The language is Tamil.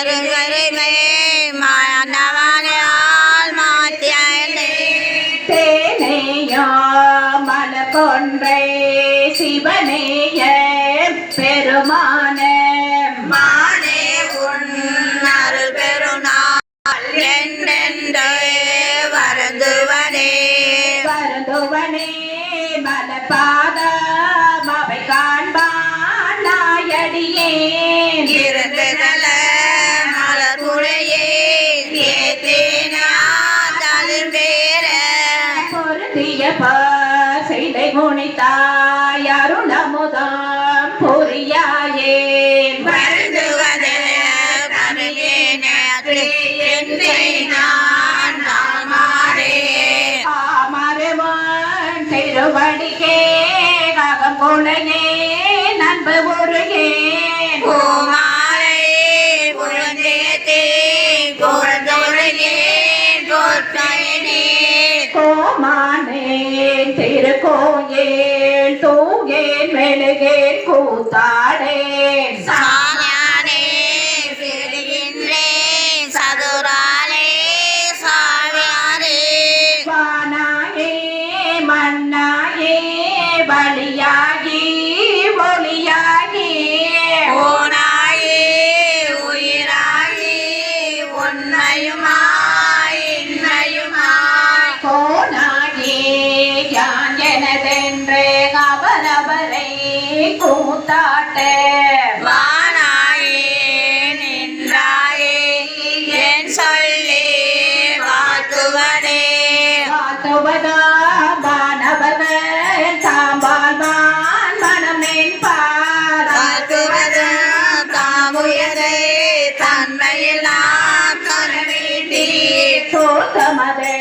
மருகருமே மாணவனால் மாத்தியனே தேனேயோ மல கொன்றை சிவனேய பெருமானே மானே உன் அருள் பெருநாள் என்றென்றே வருந்துவனே வருந்துவனே மலபாத அவை காண்பான் இருந்ததல செய்தை முனித்தாய் அருளமுதாம் பொறியாயேன் வருந்துவதே கருணேனே என்னை நான் மாறே ஆமருமான் திருவடிக்கே அகம் கொளையே நண்பு ஒருகேன் பூமாலை புழந்தேத்தே புறந்தொழியே தோற்றையனே கோமானே திருக்கோயில் தூங்கேன் மெழுகேன் கூத்தாடேன் சாஞானே சிறுகின்றேன் சதுராலே சாவியாரே வானாயே மண்ணாயே பலியாகி ஒளியாகி. ஓனாயே உயிராகி உன்னையுமாய் கூத்தாட்டே வானாயே நின்றாயே என் சொல்லி மனம் என்பார் வாழ்த்துவது தாமுயரே தன்மையெல்லாம் கருணீட்டி சோத்தமதே